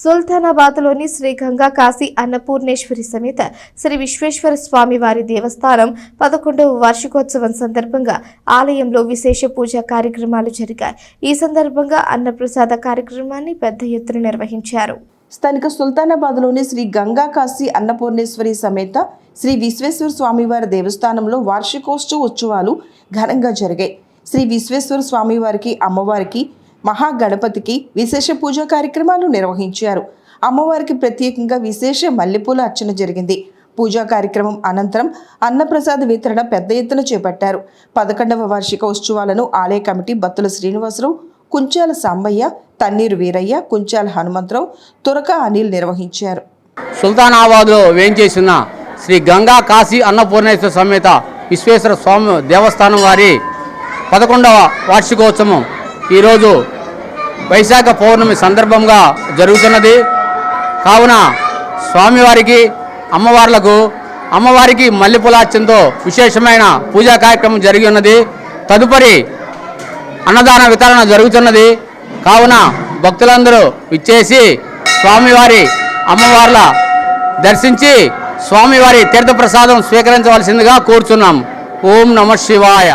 సుల్తానాబాద్లోని శ్రీ గంగా కాశీ అన్నపూర్ణేశ్వరి సమేత శ్రీ విశ్వేశ్వర స్వామి వారి దేవస్థానం పదకొండవ వార్షికోత్సవం సందర్భంగా ఆలయంలో విశేష పూజా కార్యక్రమాలు జరిగాయి. ఈ సందర్భంగా అన్నప్రసాద కార్యక్రమాన్ని పెద్ద ఎత్తున నిర్వహించారు. స్థానిక సుల్తానాబాద్లోని శ్రీ గంగా కాశీ అన్నపూర్ణేశ్వరి సమేత శ్రీ విశ్వేశ్వర స్వామివారి దేవస్థానంలో వార్షికోత్సవ ఉత్సవాలు ఘనంగా జరిగాయి. శ్రీ విశ్వేశ్వర స్వామివారికి అమ్మవారికి మహాగణపతికి విశేష పూజా కార్యక్రమాలు నిర్వహించారు. అమ్మవారికి ప్రత్యేకంగా విశేష మల్లెపూల అర్చన జరిగింది. పూజా కార్యక్రమం అనంతరం అన్నప్రసాద వితరణ పెద్ద ఎత్తున చేపట్టారు. పదకొండవ వార్షిక ఉత్సవాలను ఆలయ కమిటీ బత్తుల శ్రీనివాసరావు కుంచాల సాంబయ్య తన్నీరు వీరయ్య కుంచాల హనుమంతరావు తురక అనిల్ నిర్వహించారు. సుల్తానాబాద్లో వేయించేసిన శ్రీ గంగా కాశీ అన్నపూర్ణేశ్వర సమేత విశ్వేశ్వర స్వామి దేవస్థానం వారి పదకొండవ వార్షికోత్సవం ఈరోజు వైశాఖ పౌర్ణమి సందర్భంగా జరుగుతున్నది. కావున స్వామివారికి అమ్మవార్లకు అమ్మవారికి మల్లెపూలార్చనతో విశేషమైన పూజా కార్యక్రమం జరిగి ఉన్నది. తదుపరి అన్నదాన వితరణ జరుగుతున్నది. కావున భక్తులందరూ ఇచ్చేసి స్వామివారి అమ్మవార్ల దర్శించి స్వామివారి తీర్థప్రసాదం స్వీకరించవలసిందిగా కోరుచున్నాం. ఓం నమ శివాయ.